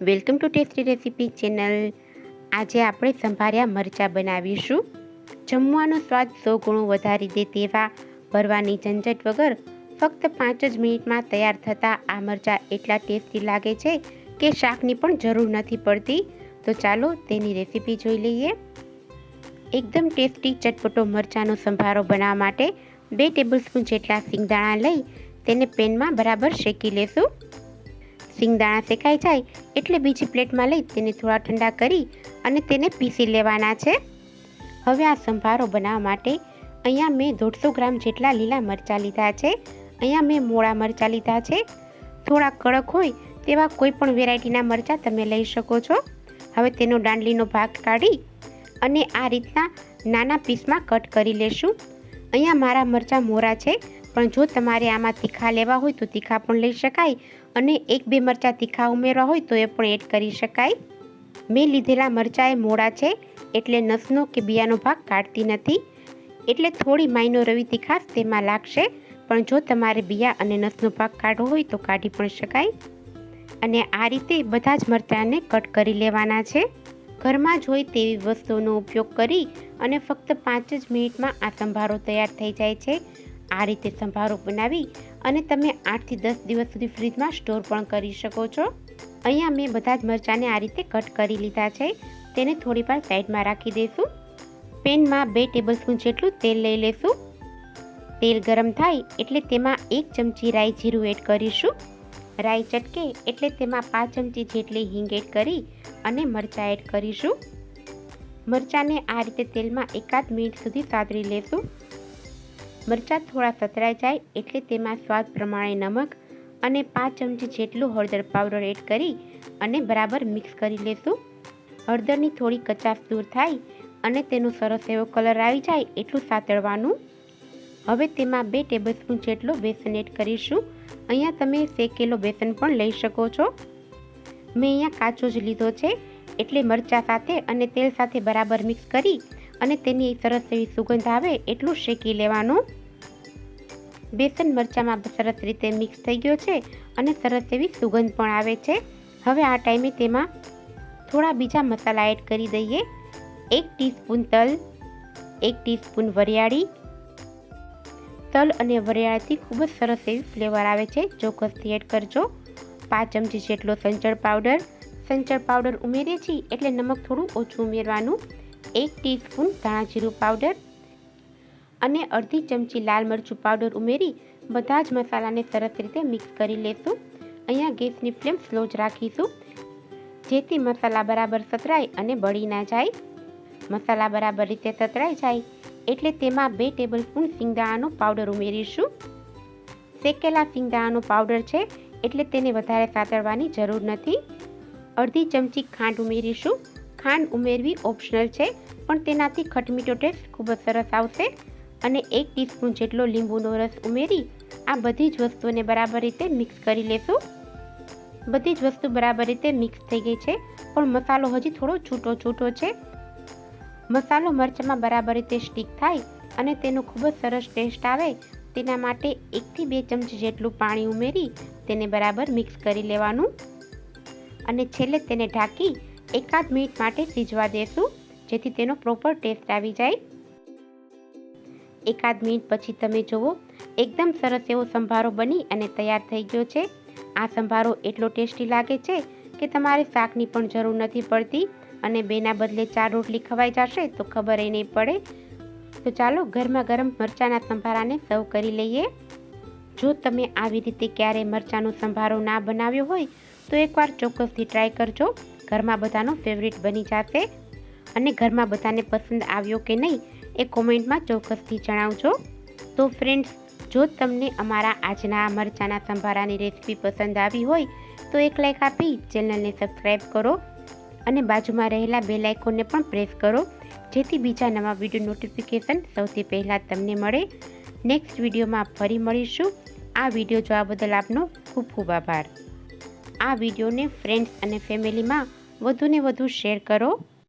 Welcome to tasty recipe channel. આજે આપણે સંભાર્યા મરચાં બનાવીશું. જમવાનો સ્વાદ સો ગુણો વધારી દે તેવા ભરવાની ઝંઝટ વગર ફક્ત પાંચ જ મિનિટમાં તૈયાર થતા આ મરચાં એટલા ટેસ્ટી લાગે છે કે શાકની પણ જરૂર નથી પડતી. તો ચાલો તેની રેસીપી જોઈ લઈએ. એકદમ ટેસ્ટી ચટપટો મરચાંનો સંભારો બનાવવા માટે બે ટેબલસ્પૂન જેટલા સિંગદાણા લઈ તેને પેનમાં બરાબર શેકી લેશું. સિંગદાણા શેકાઈ જાય એટલે બીજી પ્લેટમાં લઈ તેને થોડા ઠંડા કરી અને તેને પીસી લેવાના છે. હવે આ સંભારો બનાવવા માટે અહીંયા મેં દોઢસો ગ્રામ જેટલા લીલા મરચાં લીધા છે. અહીંયા મેં મોળા મરચાં લીધા છે. થોડા કડક હોય તેવા કોઈ પણ વેરાયટીના મરચાં તમે લઈ શકો છો. હવે તેનો દાંડલીનો ભાગ કાઢી અને આ રીતના નાના પીસમાં કટ કરી લેશું. અહીંયા મારા મરચાં મોરા છે, પણ જો તમારે આમાં તીખા લેવા હોય તો તીખા પણ લઈ શકાય અને એક બે મરચાં તીખા ઉમેરવા હોય તો એ પણ એડ કરી શકાય. મેં લીધેલા મરચાં એ મોડા છે, એટલે નસનો કે બિયાનો ભાગ કાઢતી નથી. એટલે થોડી માઈનો રવી તીખાશ તેમાં લાગશે, પણ જો તમારે બિયા અને નસનો ભાગ કાઢવો હોય તો કાઢી પણ શકાય. અને આ રીતે બધા જ મરચાંને કટ કરી લેવાના છે. ઘરમાં જોઈ તેવી વસ્તુઓનો ઉપયોગ કરી અને ફક્ત પાંચ જ મિનિટમાં આ સંભારો તૈયાર થઈ જાય છે. આ રીતે સંભારો બનાવી અને તમે આઠથી દસ દિવસ સુધી ફ્રીજમાં સ્ટોર પણ કરી શકો છો. અહીંયા મેં બધા જ મરચાંને આ રીતે કટ કરી લીધા છે. તેને થોડી વાર સાઈડમાં રાખી દઈશું. પેનમાં બે ટેબલસ્પૂન જેટલું તેલ લઈ લેશું. તેલ ગરમ થાય એટલે તેમાં એક ચમચી રાઈ જીરું એડ કરીશું. રાઈ ચટકે એટલે તેમાં પાંચ ચમચી જેટલી હિંગ એડ કરી અને મરચાં એડ કરીશું. મરચાંને આ રીતે તેલમાં એકાદ મિનિટ સુધી સાતરી લેશું. મરચાં થોડા સતરાઈ જાય એટલે તેમાં સ્વાદ પ્રમાણે નમક અને પાંચ ચમચી જેટલું હળદર પાવડર એડ કરી અને બરાબર મિક્સ કરી લેશું. હળદરની થોડી કચાશ દૂર થાય અને તેનો સરસ એવો કલર આવી જાય એટલું સાતળવાનું. હવે તેમાં બે ટેબલસ્પૂન જેટલો બેસન એડ કરીશું. અહીંયા તમે શેકેલો બેસન પણ લઈ શકો છો. મેં અહીંયા કાચો જ લીધો છે, એટલે મરચાં સાથે અને તેલ સાથે બરાબર મિક્સ કરી અને તેની સરસ એવી સુગંધ આવે એટલું શેકી લેવાનું. બેસન મરચાંમાં સરસ રીતે મિક્સ થઈ ગયો છે અને સરસ એવી સુગંધ પણ આવે છે. હવે આ ટાઈમે તેમાં થોડા બીજા મસાલા એડ કરી દઈએ. એક ટીસ્પૂન તલ, એક ટીસ્પૂન વરિયાળી તલ અને વરિયાળીથી ખૂબ જ સરસ એવી ફ્લેવર આવે છે. ચોક્કસથી એડ કરજો. પાંચ ચમચી જેટલો સંચળ પાવડર. સંચળ પાવડર ઉમેરીએ છીએ એટલે નમક થોડું ઓછું ઉમેરવાનું. એક ટીસ્પૂન ધાણા જીરું પાવડર અને અડધી ચમચી લાલ મરચું પાવડર ઉમેરી બધા જ મસાલાને સરસ રીતે મિક્સ કરી લેશું. અહીંયા ગેસની ફ્લેમ સ્લો જ રાખીશું. જેથી મસાલા બરાબર સતરાય અને બળી ના જાય. મસાલા બરાબર રીતે સતરાઈ જાય. એટલે તેમાં બે ટેબલ સ્પૂન સિંગદાણાનો પાવડર ઉમેરીશું. શેકેલા સિંગદાણાનો પાવડર છે, એટલે તેને વધારે સાતળવાની જરૂર નથી. અડધી ચમચી ખાંડ ઉમેરીશું. ખાંડ ઉમેરવી ઓપ્શનલ છે, પણ તેનાથી ખટમીઠો ટેસ્ટ ખૂબ જ સરસ આવશે. અને એક ટીસ્પૂન જેટલો લીંબુનો રસ ઉમેરી, આ બધી જ વસ્તુઓને બરાબર રીતે મિક્સ કરી લેશું. બધી જ વસ્તુ બરાબર રીતે મિક્સ થઈ ગઈ છે, પણ મસાલો હજી થોડો છૂટો છૂટો છે. મસાલો મરચાંમાં બરાબર રીતે સ્ટીક થાય અને તેનો ખૂબ જ સરસ ટેસ્ટ આવે, તેના માટે એકથી બે ચમચી જેટલું પાણી ઉમેરી તેને બરાબર મિક્સ કરી લેવાનું. અને છેલ્લે તેને ઢાંકી એકાદ મિનિટ માટે સીજવા દેશું, જેથી તેનો પ્રોપર ટેસ્ટ આવી જાય. એકાદ મિનિટ પછી તમે જુઓ, એકદમ સરસ એવો સંભારો બની અને તૈયાર થઈ ગયો છે. આ સંભારો એટલો ટેસ્ટી લાગે છે કે તમારે શાકની પણ જરૂર નથી પડતી. અને બેના બદલે ચાર રોટલી ખવાઈ જશે તો ખબર નહીં પડે. તો ચાલો ગરમા ગરમ મરચાંના સંભારાને સર્વ કરી લઈએ. જો તમે આવી રીતે ક્યારેય મરચાંનો સંભારો ના બનાવ્યો હોય, તો એકવાર ચોક્કસથી ટ્રાય કરજો. ઘરમાં બધાનો ફેવરિટ બની જશે. અને ઘરમાં બધાને પસંદ આવ્યો કે નહીં, એ કોમેન્ટમાં ચોક્કસથી જણાવજો. તો ફ્રેન્ડ્સ જો તમને અમારા આજના મરચાંના સંભારાની રેસીપી પસંદ આવી હોય, તો એક લાઈક આપી, ચેનલને સબસ્ક્રાઈબ કરો. અને બાજુમાં રહેલા બે લાઇકોનને પણ પ્રેસ કરો, જેથી બીજા નવા વીડિયો નોટિફિકેશન સૌથી પહેલાં તમને મળે. નેક્સ્ટ વિડીયોમાં ફરી મળીશું. આ વીડિયો જોવા બદલ આપનો ખૂબ ખૂબ આભાર. આ વિડીયોને ફ્રેન્ડ્સ અને ફેમિલીમાં વધુને વધુ શેર કરો.